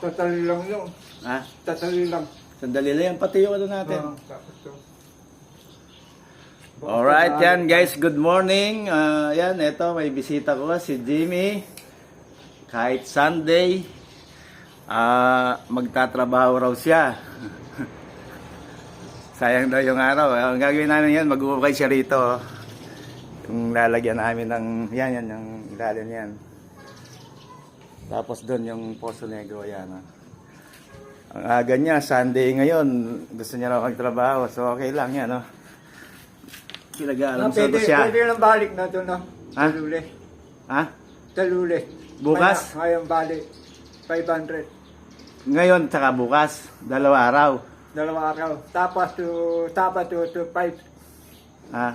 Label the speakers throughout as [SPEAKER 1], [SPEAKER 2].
[SPEAKER 1] Tatali lang yun.
[SPEAKER 2] Ha?
[SPEAKER 1] Tatali lang.
[SPEAKER 2] Sandali lang yan, pati yung ano natin.
[SPEAKER 1] Ah, tapos to.
[SPEAKER 2] Alright, yan guys, good morning. Ah, yan, eto, may bisita ko si Jimmy. Kahit Sunday, ah magtatrabaho raw siya. Sayang daw yung araw. Ang gagawin namin yan, mag-uukay siya rito. Yung lalagyan namin ng, yan, yan, yung ilalim yan. Tapos doon yung Poso Negro, yan. oh. Ang aga niya, Sunday ngayon, gusto niya raw magtrabaho. So okay lang yan, no?
[SPEAKER 1] Ah,
[SPEAKER 2] Pinag-aalam
[SPEAKER 1] pwede,
[SPEAKER 2] sa siya.
[SPEAKER 1] pwede lang balik na ito na.
[SPEAKER 2] Ha?
[SPEAKER 1] Taluli.
[SPEAKER 2] Ha?
[SPEAKER 1] Taluli.
[SPEAKER 2] Bukas?
[SPEAKER 1] Ngayon balik. 500.
[SPEAKER 2] Ngayon, tsaka bukas. Dalawa araw.
[SPEAKER 1] Dalawa araw. Tapos to, tapos to, to 5.
[SPEAKER 2] Ha?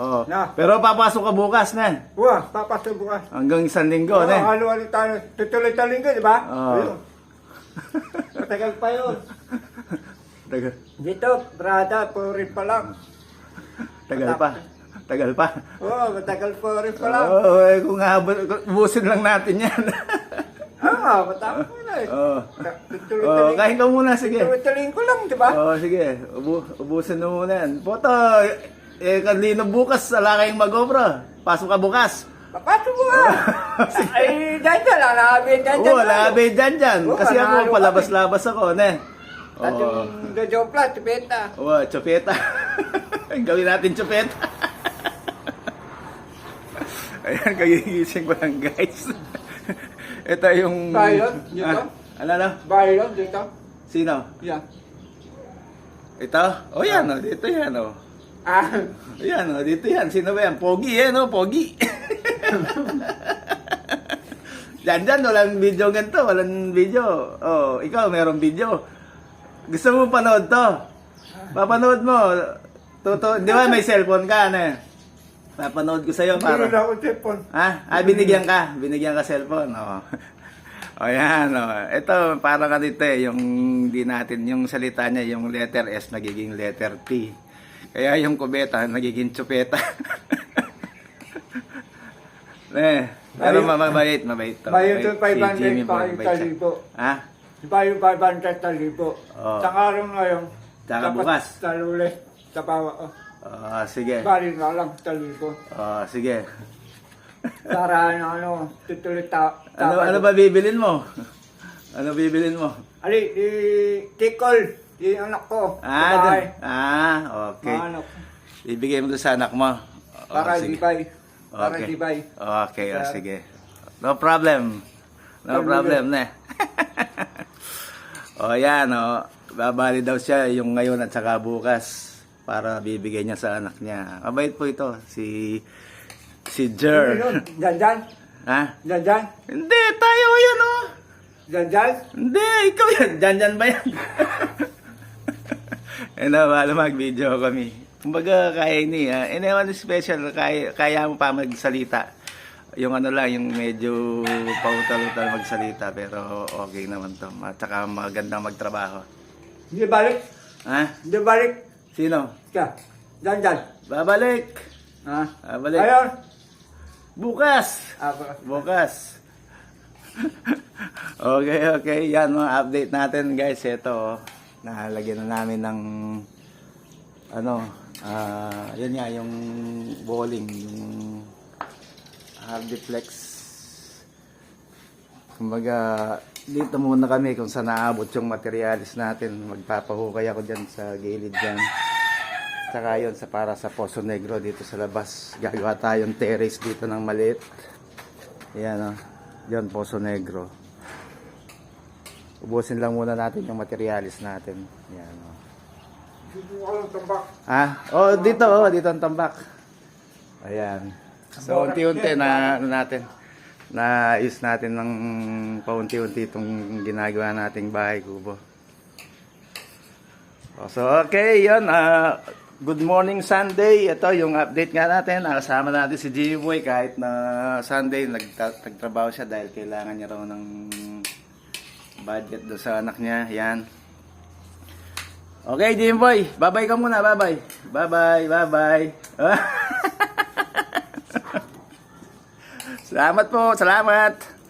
[SPEAKER 2] Oo.
[SPEAKER 1] Na.
[SPEAKER 2] Pero papasok ka bukas na.
[SPEAKER 1] Wah, papasok bukas.
[SPEAKER 2] Hanggang isang linggo
[SPEAKER 1] Oo,
[SPEAKER 2] na.
[SPEAKER 1] halo-halo tayo. Tutuloy tayo linggo, di ba?
[SPEAKER 2] Oo.
[SPEAKER 1] Ayun. Matagal pa yun.
[SPEAKER 2] Tagal,
[SPEAKER 1] Dito, brada, purin pa lang.
[SPEAKER 2] tagal pa. Tagal pa.
[SPEAKER 1] Oo, matagal purin pa lang.
[SPEAKER 2] Oo, eh, kung habol, ubusin lang natin yan.
[SPEAKER 1] Oo, matapos mo na eh.
[SPEAKER 2] Oo.
[SPEAKER 1] Tutuloy
[SPEAKER 2] Oo,
[SPEAKER 1] tayo
[SPEAKER 2] kain ka muna, sige.
[SPEAKER 1] Tuloy ko lang, di ba?
[SPEAKER 2] Oo, sige. Ubu ubusin mo muna yan. Poto, eh, kanino bukas, ala kayong mag-obra. Pasok ka bukas.
[SPEAKER 1] Papasok mo nga. Ay, dyan dyan, lalabin dyan dyan.
[SPEAKER 2] Oo, labi dyan dyan.
[SPEAKER 1] Oo,
[SPEAKER 2] Kasi ako,
[SPEAKER 1] nanalo
[SPEAKER 2] palabas-labas ako, ne. Oo.
[SPEAKER 1] yung Jojo Plat, beta.
[SPEAKER 2] Oo, chupeta. Gawin natin chupeta. Ayan, kagigising ko lang, guys. Ito yung...
[SPEAKER 1] Bayon, dito?
[SPEAKER 2] Ah, ano na?
[SPEAKER 1] Bayo dito.
[SPEAKER 2] Sino?
[SPEAKER 1] Yan.
[SPEAKER 2] Ito? O yan, oh, dito yan, oh.
[SPEAKER 1] Ah,
[SPEAKER 2] Ayan, oh, dito yan. Sino ba yan? Pogi, eh, no? Pogi. Diyan, dyan, walang video ganito. Walang video. Oh, ikaw, meron video. Gusto mo panood to? Papanood mo. Toto, di ba may cellphone ka, ano? Papanood ko sa'yo
[SPEAKER 1] para. na ako tipon.
[SPEAKER 2] Ha? Ah, binigyan ka. Binigyan ka cellphone. Oo. O yan, o. Ito, para ka dito eh, yung di natin, yung salita niya, yung letter S nagiging letter T. Kaya yung kubeta, nagiging chupeta. eh, pero mabait, mabait to.
[SPEAKER 1] To
[SPEAKER 2] Si
[SPEAKER 1] 500
[SPEAKER 2] Jimmy
[SPEAKER 1] pa yung talibo.
[SPEAKER 2] Ha?
[SPEAKER 1] Bayo 500 talibo.
[SPEAKER 2] Oo.
[SPEAKER 1] Sa araw ngayon. Dapat
[SPEAKER 2] bukas.
[SPEAKER 1] Taluli. Sa bawa. Oh.
[SPEAKER 2] Ah, sige.
[SPEAKER 1] Bali na lang talibo.
[SPEAKER 2] Ah, sige.
[SPEAKER 1] Para ano, ano, tutuloy ta.
[SPEAKER 2] Ano, ano ba bibilin mo? Ano bibilin mo?
[SPEAKER 1] Ali, di Tikol, di anak ko.
[SPEAKER 2] Ah,
[SPEAKER 1] babae.
[SPEAKER 2] dun- ah, okay.
[SPEAKER 1] Mga anak.
[SPEAKER 2] Ibigay mo doon sa anak mo. Oh,
[SPEAKER 1] Para
[SPEAKER 2] sige.
[SPEAKER 1] dibay. Para
[SPEAKER 2] Okay.
[SPEAKER 1] dibay.
[SPEAKER 2] Okay, oh,
[SPEAKER 1] Sa-
[SPEAKER 2] sige. No problem. No
[SPEAKER 1] Sabi
[SPEAKER 2] problem na. o yan, o. Babali daw siya yung ngayon at saka bukas para bibigay niya sa anak niya. Mabait po ito, si si
[SPEAKER 1] Ano
[SPEAKER 2] Jer.
[SPEAKER 1] yun? Dyan dyan?
[SPEAKER 2] Ha?
[SPEAKER 1] Dyan?
[SPEAKER 2] Hindi, tayo yan o.
[SPEAKER 1] Dyan?
[SPEAKER 2] Hindi, ikaw yan. Dyan, dyan ba yan? Eh na, wala mag-video kami. Kumbaga, kaya ni, ah, eh, naman special, kaya, kaya mo pa magsalita. Yung ano lang, yung medyo pautal-utal magsalita, pero okay naman to. At saka magandang magtrabaho.
[SPEAKER 1] Hindi balik.
[SPEAKER 2] Ha?
[SPEAKER 1] Hindi balik.
[SPEAKER 2] Sino?
[SPEAKER 1] Ka. Dyan dyan.
[SPEAKER 2] Babalik!
[SPEAKER 1] Ha?
[SPEAKER 2] Babalik!
[SPEAKER 1] Ayun.
[SPEAKER 2] Bukas!
[SPEAKER 1] Ah, bukas.
[SPEAKER 2] Bukas. okay, okay. Yan mga update natin guys. Ito, oh. nahalagyan na namin ng ano, ah, yan nga, yung bowling, yung Hardiflex. Kumbaga, dito muna kami kung saan naabot yung materialis natin. Magpapahukay ako dyan sa gilid dyan. Tsaka yun, sa, para sa Poso Negro dito sa labas. Gagawa tayong terrace dito ng maliit. Ayan o. Yan, Poso Negro. Ubusin lang muna natin yung materialis natin. Ayan o.
[SPEAKER 1] Susuko ko lang tambak.
[SPEAKER 2] Ah, oh, dito, oh, dito ang tambak. Ayan. So, unti-unti na, ano natin, naayos natin ng paunti-unti itong ginagawa nating bahay kubo. Oh, So, okay, yun. ah, good morning Sunday. Ito yung update nga natin. Nakasama natin si Jimmy Boy kahit na Sunday nagtrabaho siya dahil kailangan niya raw ng budget do sa anak niya. Yan. Okay, Jimmy Boy. Bye-bye ka muna. Bye-bye. Bye-bye. Bye-bye. salamat po. Salamat.